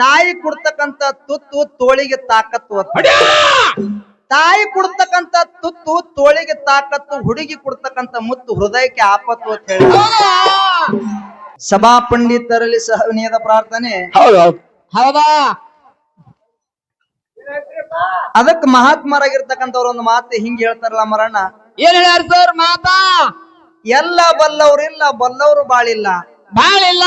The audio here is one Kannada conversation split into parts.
ತಾಯಿ ಕೊಡ್ತಕ್ಕಂತ ತುತ್ತು ತೋಳಿಗೆ ತಾಕತ್ತು. ತಾಯಿ ಕೊಡ್ತಕ್ಕಂತ ತುತ್ತು ತೋಳಿಗೆ ತಾಕತ್ತು ಹುಡುಗಿ ಕೊಡ್ತಕ್ಕಂತ ಮುತ್ತು ಹೃದಯಕ್ಕೆ ಆಪತ್ತು ಅಂತ ಹೇಳಿ. ಸಭಾ ಪಂಡಿತರಲ್ಲಿ ಸಹನೀಯದ ಪ್ರಾರ್ಥನೆ. ಹೌದಾ ಅದಕ್ಕೆ ಮಹಾತ್ಮರಾಗಿರ್ತಕ್ಕಂಥವ್ರು ಒಂದು ಮಾತು ಹಿಂಗ್ ಹೇಳ್ತಾರಲ್ಲ ಮರಣ ಏನ್ ಹೇಳ್ಯಾರ ಸರ್ ಮಾತಾ? ಎಲ್ಲ ಬಲ್ಲವ್ರಿಲ್ಲ ಬಲ್ಲವರು ಬಾಳಿಲ್ಲ. ಬಾಳಿಲ್ಲ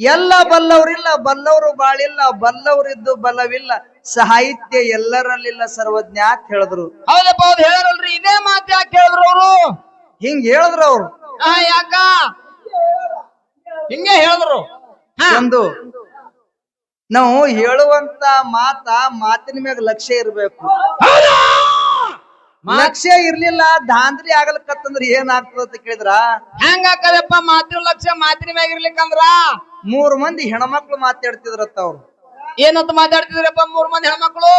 ಎಲ್ಲ ಬಲ್ಲವರಿಲ್ಲ ಬಲ್ಲವರು ಬಾಳಿಲ್ಲ ಬಲ್ಲವರಿದ್ದು ಬಲವಿಲ್ಲ. ಸಾಹಿತ್ಯ ಎಲ್ಲರಲ್ಲಿಲ್ಲ ಸರ್ವಜ್ಞ ಅಂತ ಹೇಳಿದ್ರು? ಹೌದಪ್ಪ ಹೌದು ಹೇಳಲ್ರಿ ಇದೇ ಮಾತು ಯಾಕೆ ಹೇಳಿದ್ರು ಅವರು? ಹಿಂಗ್ ಹೇಳಿದ್ರು ಅವ್ರು. ಹಾ ಯಾಕ? ಹಿಂಗೆ ಹೇಳಿದ್ರು. ಒಂದು ನಾವು ಹೇಳುವಂತ ಮಾತ ಮಾತಿನ ಮ್ಯಾಗ ಲಕ್ಷ್ಯ ಇರಬೇಕು. ಹೌದಾ? ಲಕ್ಷ್ಯ ಇರ್ಲಿಲ್ಲ ದಾಂದ್ರಿ ಆಗಲಕತ್ತಂದ್ರ ಏನಾಗ್ತದ ಅಂತ ಕೇಳಿದ್ರ? ಹೆಂಗ ಹಾಕದಪ್ಪ ಮಾತಿನ ಲಕ್ಷ ಮಾತಿನ ಮ್ಯಾಗಿರ್ಲಿಕ್ಕಂದ್ರ ಮೂರ್ ಮಂದಿ ಹೆಣ್ಮಕ್ಳು ಮಾತಾಡ್ತಿದ್ರತ್ತ ಅವ್ರು. ಏನಂತ ಮಾತಾಡ್ತಿದ್ರಪ್ಪ ಮೂರ್ ಮಂದಿ ಹೆಣ್ಮಕ್ಳು?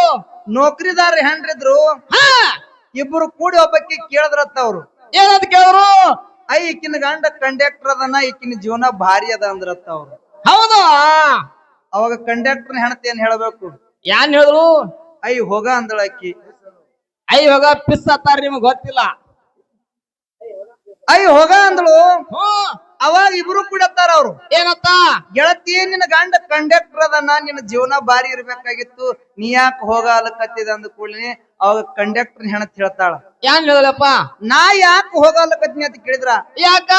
ನೌಕರಿದಾರ ಹೆಂಡ್ರಿದ್ರು? ಹಾ! ಇಬ್ರು ಕೂಡಿ ಒಬ್ಬಕ್ಕೆ ಕೇಳಿದ್ರತ್ತ ಅವ್ರು. ಏನಂತ ಕೇಳ್ರು ಐ ಈಕಿನ ಗಂಡ ಕಂಡಕ್ಟರ್ ಅದನ್ನ ಈಕಿನ ಜೀವನ ಭಾರಿ ಅದ ಅಂದ್ರತ್ತ ಅವ್ರು. ಹೌದು? ಅವಾಗ ಕಂಡಕ್ಟರ್ ಹೆಣತಿ ಏನ್ ಹೇಳ್ಬೇಕು? ಯಾನ್ ಹೇಳಿದ್ರು? ಐ ಹೋಗ ಅಂದಳ ಅಕ್ಕಿ ಐ ಹೋಗ ಪಿಸ್ ಹತ್ತಾರ ನಿಮಗ್ ಗೊತ್ತಿಲ್ಲ. ಐ ಹೋಗ ಅಂದಳು. ಅವಾಗ ಇಬ್ರು ಕೂಡತ್ತಾರ ಅವ್ರು. ಏನತ್ತ? ಗೆಳತಿ ನಿನ್ನ ಗಂಡ ಕಂಡಕ್ಟರ್ ಅದನ್ನ ನಿನ್ನ ಜೀವನ ಬಾರಿ ಇರ್ಬೇಕಾಗಿತ್ತು. ನೀ ಯಾಕೆ ಹೋಗ ಅಲ್ಲಕತ್ತಿದ ಅಂದ ಕೂಡಲೇ ಅವಾಗ ಕಂಡಕ್ಟರ್ ಹೆಣತ್ ಹೇಳ್ತಾಳ. ಯಾನ್ ಹೇಳಲಪ್ಪ ನಾ ಯಾಕೆ ಹೋಗ ಅಂತ ಕೇಳಿದ್ರ? ಯಾಕ?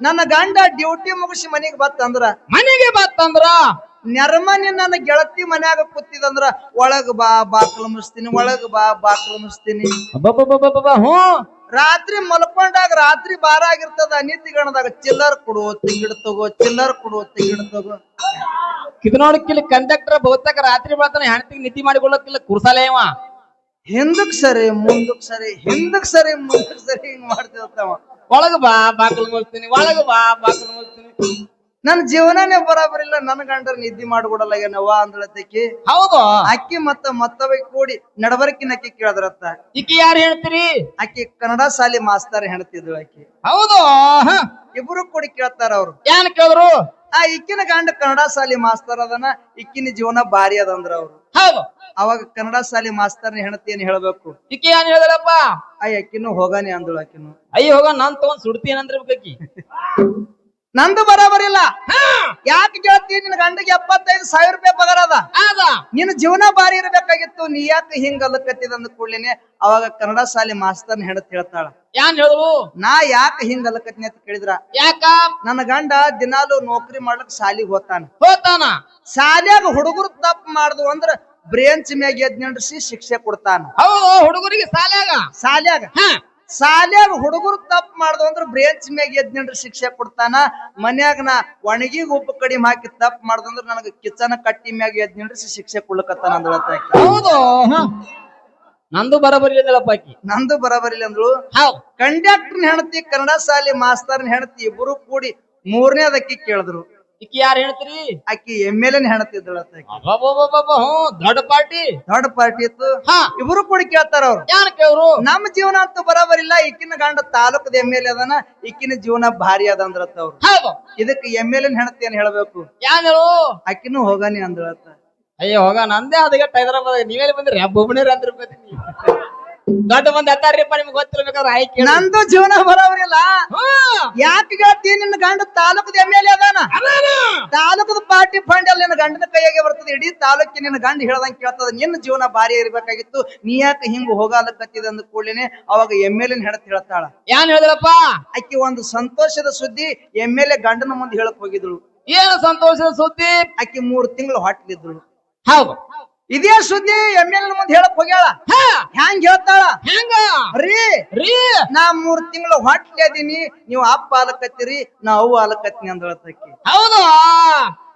ನನ್ನ ಗಂಡ ಡ್ಯೂಟಿ ಮುಗಿಸಿ ಮನೆಗೆ ಬತ್ತಂದ್ರ. ಮನೆಗೆ ಬತ್ತಂದ್ರ? ನೆರಮನಿ ನನ್ನ ಗೆಳತಿ ಮನ್ಯಾಗ ಕೂತಿದಂದ್ರ ಒಳಗ್ ಬಾ ಬಾಕ್ಲ ಮುಸ್ತೀನಿ ಒಳಗ್ ಬಾ ಬಾಕ್ಲ ಮುಸ್ತೀನಿ ಬಾ ಹ್ಮ್ ರಾತ್ರಿ ಮಲ್ಕೊಂಡಾಗ ರಾತ್ರಿ ಬಾರ ಆಗಿರ್ತದ ಗಣದಾಗ ಚಿಲ್ಲರ್ ಕೊಡು ತಿಂಗಿಡ ತಗೋ ಚಿಲ್ಲರ್ ಕೊಡು ತಿಂಗಿಡ ತಗೋ. ಇದು ನೋಡಕ್ಕಿಲ್ಲ ಕಂಡಕ್ಟರ್ ಬಹುತೇಕ ರಾತ್ರಿ ಬೆಳತನ ಹೆಣ್ತಿಗೆ ನಿದ್ದೆ ಮಾಡಿಕೊಳ್ಳಕ್ಕಿಲ್ಲ ಕುರ್ಸಾಲೆ ಇವ. ಹಿಂದಕ್ ಸರಿ ಮುಂದಕ್ ಸರಿ ಹಿಂದಕ್ ಸರಿ ಮುಂದಕ್ ಸರಿ ಹಿಂಗ್ ಮಾಡ್ತಿರ್ತಾವ. ಒಳಗ ಬಾ ಬಾಕಲ್ ಮುಚ್ತೀನಿ ಒಳಗ ಬಾ ಬಾಕಲ್ ಮುಚ್ತೀನಿ. ನನ್ ಜೀವನನೇ ಬರಾಬರಿಲ್ಲ ನನ್ ಗಂಡರ ನಿದ್ದೆ ಮಾಡ್ಬಿಡಲ್ಲ ಏನವ್ವ ಅಂದಳತ್ತಕಿ. ಹೌದು. ಅಕ್ಕಿ ಮತ್ತ ಮತ್ತವ ಕೂಡಿ ನಡಬರ್ಕಿನ ಅಕ್ಕಿ ಕೇಳದ್ರತ್ತ. ಈಕಿ ಯಾರು ಹೇಳ್ತೀರಿ? ಅಕ್ಕಿ ಕನ್ನಡ ಶಾಲೆ ಮಾಸ್ತರ್ ಹೆಣ್ತಿದ್ಳು ಅಕ್ಕಿ ಹೌದು. ಹ. ಇಬ್ರು ಕೂಡಿ ಕೇಳ್ತಾರ ಅವ್ರು. ಏನ್ ಕೇಳಿದ್ರು? ಆ ಇಕ್ಕಿನ ಗಂಡ ಕನ್ನಡ ಶಾಲೆ ಮಾಸ್ತರ್ ಅದನ. ಇಕ್ಕಿನ ಜೀವನ ಭಾರಿ ಅದಂದ್ರ ಅವ್ರು. ಹೌದು. ಅವಾಗ ಕನ್ನಡ ಶಾಲೆ ಮಾಸ್ತರ್ನ ಹೆಣತಿ ಏನ್ ಹೇಳ್ಬೇಕು? ಈಕಿ ಏನ್ ಹೇಳಿದ್ರಪ್ಪ? ಆ ಅಕ್ಕಿನೂ ಹೋಗಾನೆ ಅಂದಳು ಆಕಿನು. ಅಯ್ಯ ಹೋಗ ನಾನ್ ತಗೊಂಡ್ ಸುಡ್ತಿ ಏನಂದ್ರಬೇಕಿ ನಂದು ಬರಾಬರಿಲ್ಲ ಯಾಕೆ ಕೇಳ್ತಿ? ನಿನ್ ಗಂಡಗೆ ಎಪ್ಪತ್ತೈದು ಸಾವಿರ ರೂಪಾಯಿ ಪಗಾರ ಅದ. ನಿನ್ನ ಜೀವನ ಬಾರಿ ಇರಬೇಕಾಗಿತ್ತು. ನೀ ಯಾಕೆ ಹಿಂಗ ಅಲ್ಲಕತ್ತಿದ ಅಂದ ಕೂಡ್ಲೇನೆ ಅವಾಗ ಕನ್ನಡ ಶಾಲೆ ಮಾಸ್ತರ್ನ ಹೆಣತ್ ಹೇಳ್ತಾಳ. ಏನ್ ಹೇಳಿದ್ರು ನಾ ಯಾಕೆ ಹಿಂಗ ಅಲ್ಲಕತ್ನಿ ಅಂತ ಕೇಳಿದ್ರ? ಯಾಕ? ನನ್ನ ಗಂಡ ದಿನಾಲು ನೌಕರಿ ಮಾಡ್ಲಕ್ ಶಾಲಿಗೆ ಹೋತಾನ ಹೋತಾನ ಶಾಲ್ಯಾಗ ಹುಡುಗರು ತಪ್ಪ ಮಾಡ್ದು ಅಂದ್ರ ಬ್ರೇಂಚ್ ಮ್ಯಾಗ ಎದ್ ನಿಂಡ್ರಿಸಿ ಶಿಕ್ಷೆ ಕೊಡ್ತಾನ. ಹುಡುಗರಿಗೆ ಶಾಲ್ಯಾಗ? ಶಾಲ್ಯಾಗ. ಹ ಶಾಲ್ಯಾಗ ಹುಡುಗರು ತಪ್ಪು ಮಾಡ್ದು ಅಂದ್ರೆ ಬ್ರೇಂಚ್ ಮ್ಯಾಗ ಎದ್ ನಿಂಡ್ರಿ ಶಿಕ್ಷೆ ಕೊಡ್ತಾನ. ಮನ್ಯಾಗ ನಾ ಒಣಗಿ ಉಪ್ಪು ಕಡಿಮೆ ಹಾಕಿ ತಪ್ಪು ಮಾಡ್ದಂದ್ರ ನನಗ ಕಿಚನ ಕಟ್ಟಿ ಮ್ಯಾಗ ಎದ್ ನಿಂಡ್ರಿಸಿ ಶಿಕ್ಷೆ ಕೊಡ್ಲಕತ್ತಾನ ಅಂದ್ರೆ. ಹೌದು. ನಂದು ಬರಬರಿ ಆಕಿ. ನಂದು ಬರಬರಿಲ್ಲ ಅಂದ್ರು ಹೌದು ಕಂಡಕ್ಟರ್ ಹೆಣತಿ ಕನ್ನಡ ಶಾಲೆ ಮಾಸ್ತರ್ನ ಹೆಣತಿ ಇಬ್ಬರು ಕೂಡಿ ಮೂರನೇದಕ್ಕೆ ಕೇಳಿದ್ರು. ಈಕಿ ಯಾರು ಹೇಳ್ತೀರಿ ಆಕಿ ಎಂ ಎಲ್ ಎನ್ ದೊಡ್ಡ ಪಾರ್ಟಿ. ದೊಡ್ಡ ಪಾರ್ಟಿ ಇತ್ತು. ಹಾ. ಇಬ್ರು ಕೂಡ ಕೇಳ್ತಾರ ಅವ್ರು. ಯಾನ್ ಕೇಳ್ರು? ನಮ್ಮ ಜೀವನ ಅಂತೂ ಬರಾಬರಿಲ್ಲ ಇಕ್ಕಿನ ಗಂಡ ತಾಲೂಕದ ಎಂ ಎಲ್ ಎ ಅದನ. ಈಕಿನ ಜೀವನ ಭಾರಿ ಅದ ಅಂದ್ರತ್ತ ಅವ್ರು. ಇದಕ್ಕೆ ಎಂ ಎಲ್ ಎನ್ ಹೆಣತಿ ಏನ್ ಹೇಳ್ಬೇಕು? ಯಾನ್ ಹೇಳು? ಆಕಿನೂ ಹೋಗಾನಿ ಅಂದ್ರತ್ತ ಅಯ್ಯೋ ಹೋಗ ನಂದೇ ಅದಕ್ಕೆ ಹೈದರಾಬಾದ್. ನೀವೇ ಬಂದ್ರಿ? ಬೊಬ್ಬಣಿರ ಅಂದ್ರ ದೊಡ್ಡ ಮಂದಿ ಅದಾರ್ರಿಪ್ಪ ನಿಮ್ಗೆ ಗೊತ್ತಿರ್ಬೇಕಾದ್ರೆ ಆಯ್ಕೆ ನಂದು ಜೀವನ ಬರೋವ್ರಿಲ್ಲ. ಯಾಕೆ ಹೇಳ್ತಿ ನಿನ್ನ ಗಂಡ ತಾಲೂಕದ ಎಂ ಎಲ್ ಎ ಅದಾನ. ತಾಲೂಕದ ಪಾರ್ಟಿ ಫಂಡ್ ಅಲ್ಲಿ ನಿನ್ನ ಗಂಡನ ಕೈಯಾಗೆ ಬರ್ತದೆ. ಇಡೀ ತಾಲೂಕಿನ ನಿನ್ನ ಗಂಡ ಹೇಳದಂಗೆ ಕೇಳ್ತದ. ನಿನ್ನ ಜೀವನ ಭಾರಿ ಇರ್ಬೇಕಾಗಿತ್ತು. ನೀ ಯಾಕೆ ಹಿಂಗ ಹೋಗಾಲಕತ್ತಿದ ಅಂದ ಕೂಡಲೇನೆ ಅವಾಗ ಎಂ ಎಲ್ ಎನ್ ಹೆಣತ್ ಹೇಳ್ತಾಳ. ಯಾನ್ ಹೇಳಿದ್ರಪ್ಪ ಆಕಿ ಒಂದು ಸಂತೋಷದ ಸುದ್ದಿ ಎಂ ಎಲ್ ಎ ಗಂಡನ ಮುಂದೆ ಹೇಳಕ್ ಹೋಗಿದ್ಳು. ಏನು ಸಂತೋಷದ ಸುದ್ದಿ? ಆಕಿ ಮೂರ್ ತಿಂಗಳು ಹೊಟ್ಟಿದ್ರು ಹೌದು. ಇದೇ ಸುದ್ದಿ ಎಂ ಎಲ್ ಮುಂದೆ ಹೇಳಕ್ ಹೋಗ್ಯಾಳ. ಹಾ. ಹ್ಯಾಂಗ್ ಹೇಳ್ತಾಳ? ಹೆಂಗ ರೀ. ರೀ. ನಾ ಮೂರ್ ತಿಂಗಳು ಹೊಟ್ಟೆ ಅದೀನಿ ನೀವು ಅಪ್ಪ ಆಲಕತ್ತೀರಿ ನಾ ಅವ್ವ ಆಲಕತ್ತೀನಿ ಹೇಳ್ತಕ್ಕೆ ಹೌದು.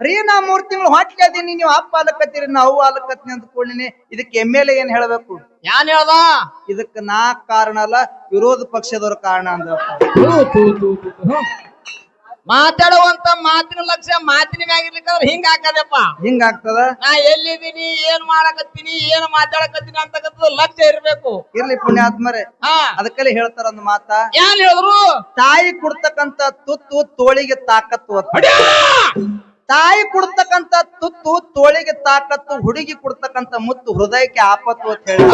ರೀ ನಾ ಮೂರ್ ತಿಂಗಳು ಹೊಟ್ಟೆ ಅದೀನಿ ನೀವು ಅಪ್ಪ ಆಲಕತ್ತೀರಿ ನಾ ಅವ್ವ ಆಲಕತ್ತೀನಿ ಅಂತ ಕೂಡಲಿನಿ ಇದಕ್ಕೆ ಎಂ ಎಲ್ ಏನ್ ಹೇಳ್ಬೇಕು? ಯಾನ್ ಹೇಳ್ದ? ಇದಕ್ಕೆ ನಾ ಕಾರಣ ಅಲ್ಲ ವಿರೋಧ ಪಕ್ಷದವ್ರ ಕಾರಣ ಥು. ಮಾತಾಡುವಂತ ಮಾತಿನ ಲಕ್ಷ್ಯ ಮಾತಿನ ಮ್ಯಾಗಿರ್ಲಿಕ್ಕಂದ್ರ ಹಿಂಗ ಹಾಕದಪ್ಪ ಹಿಂಗ ಆಗ್ತದ? ನಾ ಎಲ್ಲಿದ್ದೀನಿ ಏನ್ ಮಾಡಕತ್ತೀನಿ ಏನ್ ಮಾತಾಡಕತ್ತೀನಿ ಅಂತಕ್ಕಂಥದ್ದು ಲಕ್ಷ್ಯ ಇರ್ಬೇಕು. ಇರ್ಲಿ ಪುಣ್ಯಾತ್ಮರೇ. ಹಾ. ಅದಕ್ಕಲ್ಲಿ ಹೇಳ್ತಾರ ಒಂದು ಮಾತ. ಏನ್ ಹೇಳಿದ್ರು? ತಾಯಿ ಕೊಡ್ತಕ್ಕಂತ ತುತ್ತು ತೋಳಿಗೆ ತಾಕತ್ತು ಅಂತ. ತಾಯಿ ಕೊಡ್ತಕ್ಕಂತ ತುತ್ತು ತೋಳಿಗೆ ತಾಕತ್ತು ಹುಡುಗಿ ಕೊಡ್ತಕ್ಕಂತ ಮುತ್ತು ಹೃದಯಕ್ಕೆ ಆಪತ್ತು ಅಂತ ಹೇಳಿ.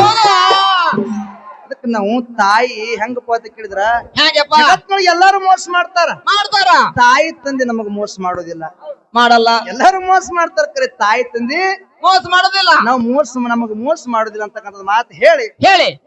ಅದಕ್ಕೆ ನಾವು ತಾಯಿ ಹೆಂಗ ಅಂತ ಕೇಳಿದ್ರ? ಹೇಗಪ್ಪ? ಎಲ್ಲಾರು ಮೋಸ ಮಾಡ್ತಾರ. ಮಾಡ್ತಾರ. ತಾಯಿ ತಂದೆ ನಮಗ್ ಮೋಸ ಮಾಡೋದಿಲ್ಲ. ಮಾಡಲ್ಲ. ಎಲ್ಲಾರು ಮೋಸ ಮಾಡ್ತಾರ ಕರೆ ತಾಯಿ ತಂದೆ. ಮೋಸ ಮಾಡೋದಿಲ್ಲ. ನಾವು ಮೋಸ ನಮಗ್ ಮೋಸ ಮಾಡೋದಿಲ್ಲ ಅಂತಕ್ಕಂಥದ್ದು ಮಾತು ಹೇಳಿ. ಹೇಳಿ.